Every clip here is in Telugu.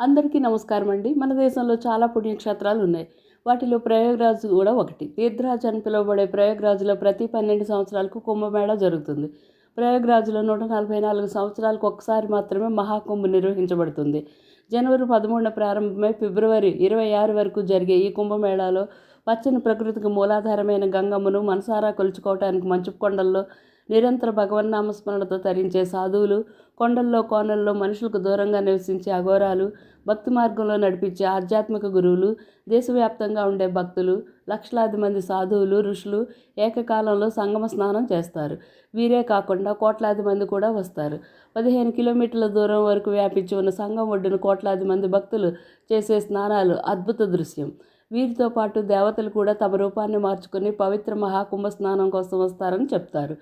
అందరికీ నమస్కారం అండి మన దేశంలో చాలా పుణ్యక్షేత్రాలు ఉన్నాయి. వాటిలో ప్రయోగరాజు కూడా ఒకటి. తీర్థరాజు అని పిలువబడే ప్రయోగరాజులో ప్రతి పన్నెండు సంవత్సరాలకు కుంభమేళ జరుగుతుంది. ప్రయోగరాజులో నూట నలభై నాలుగు సంవత్సరాలకు ఒకసారి మాత్రమే మహాకుంభ నిర్వహించబడుతుంది. జనవరి పదమూడున ప్రారంభమై ఫిబ్రవరి ఇరవై ఆరు వరకు జరిగే ఈ కుంభమేళాలో పచ్చని ప్రకృతికి మూలాధారమైన గంగమ్మను మనసారా కొలుచుకోవటానికి మంచు కొండల్లో నిరంతర భగవన్నామస్మరణతో తరించే సాధువులు కొండల్లో కోనల్లో మనుషులకు దూరంగా నివసించే అఘోరాలు భక్తి మార్గంలో నడిపించే ఆధ్యాత్మిక గురువులు దేశవ్యాప్తంగా ఉండే భక్తులు లక్షలాది మంది సాధువులు ఋషులు ఏకకాలంలో సంగమ స్నానం చేస్తారు. వీరే కాకుండా కోట్లాది మంది కూడా వస్తారు. పదిహేను కిలోమీటర్ల దూరం వరకు వ్యాపించి ఉన్న సంగం ఒడ్డున కోట్లాది మంది భక్తులు చేసే స్నానాలు అద్భుత దృశ్యం. వీరితో పాటు దేవతలు కూడా తమ రూపాన్ని మార్చుకుని పవిత్ర మహాకుంభ స్నానం కోసం వస్తారని చెప్తారు.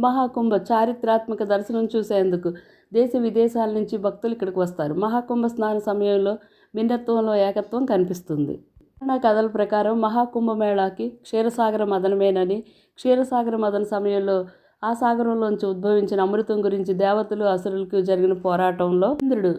మహాకుంభ చారిత్రాత్మక దర్శనం చూసేందుకు దేశ విదేశాల నుంచి భక్తులు ఇక్కడికి వస్తారు. మహాకుంభ స్నాన సమయంలో భిన్నత్వంలో ఏకత్వం కనిపిస్తుంది. పురాణ కథల ప్రకారం మహాకుంభ మేళాకి క్షీరసాగర మదనమేనని క్షీరసాగర మదన సమయంలో ఆ సాగరంలోంచి ఉద్భవించిన అమృతం గురించి దేవతలు అసురులకు జరిగిన పోరాటంలో ఇంద్రుడు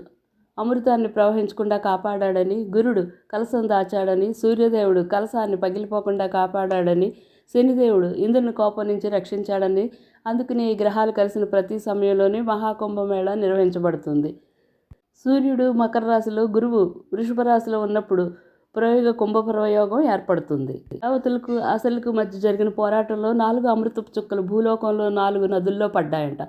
అమృతాన్ని ప్రవహించకుండా కాపాడాడని గురుడు కలసం దాచాడని సూర్యదేవుడు కలసాన్ని పగిలిపోకుండా కాపాడాడని శనిదేవుడు ఇంద్రుని కోపం నుంచి రక్షించాడని అందుకని ఈ గ్రహాలు కలిసిన ప్రతి సమయంలోనే మహాకుంభమేళ నిర్వహించబడుతుంది. సూర్యుడు మకర రాశిలో గురువు వృషభ రాశిలో ఉన్నప్పుడు ప్రయోగ కుంభ ప్రయోగం ఏర్పడుతుంది. దేవతలకు అసలుకు మధ్య జరిగిన పోరాటంలో నాలుగు అమృతపు చుక్కలు భూలోకంలో నాలుగు నదుల్లో పడ్డాయంట.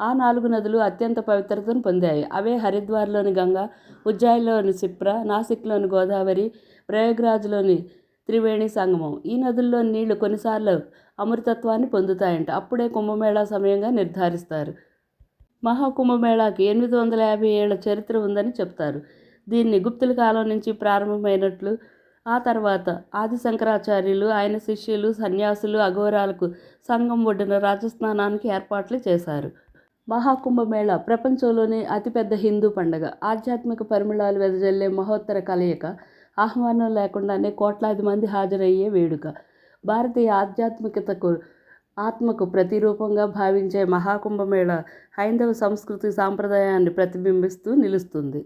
ఆ నాలుగు నదులు అత్యంత పవిత్రతను పొందాయి. అవే హరిద్వార్లోని గంగా ఉజ్జాయిలోని సిప్ర నాసిక్లోని గోదావరి ప్రయాగ్రాజ్లోని త్రివేణి సంగమం. ఈ నదుల్లో నీళ్ళు కొన్నిసార్లు అమృతత్వాన్ని పొందుతాయంట. అప్పుడే కుంభమేళా సమయంగా నిర్ధారిస్తారు. మహాకుంభమేళాకి ఎనిమిది వందల యాభై ఏళ్ళ చరిత్ర ఉందని చెప్తారు. దీన్ని గుప్తుల కాలం నుంచి ప్రారంభమైనట్లు ఆ తర్వాత ఆది శంకరాచార్యులు ఆయన శిష్యులు సన్యాసులు అఘోరాలకు సంఘం ఒడ్డున రాజస్థానానికి ఏర్పాట్లు చేశారు. మహాకుంభమేళ ప్రపంచంలోనే అతిపెద్ద హిందూ పండగ. ఆధ్యాత్మిక పరిమళాలు వెదజల్లే మహోత్తర కలయిక ఆహ్వానం లేకుండానే కోట్లాది మంది హాజరయ్యే వేడుక. భారతీయ ఆధ్యాత్మికతకు ఆత్మకు ప్రతిరూపంగా భావించే మహాకుంభమేళ హైందవ సంస్కృతి సాంప్రదాయాన్ని ప్రతిబింబిస్తూ నిలుస్తుంది.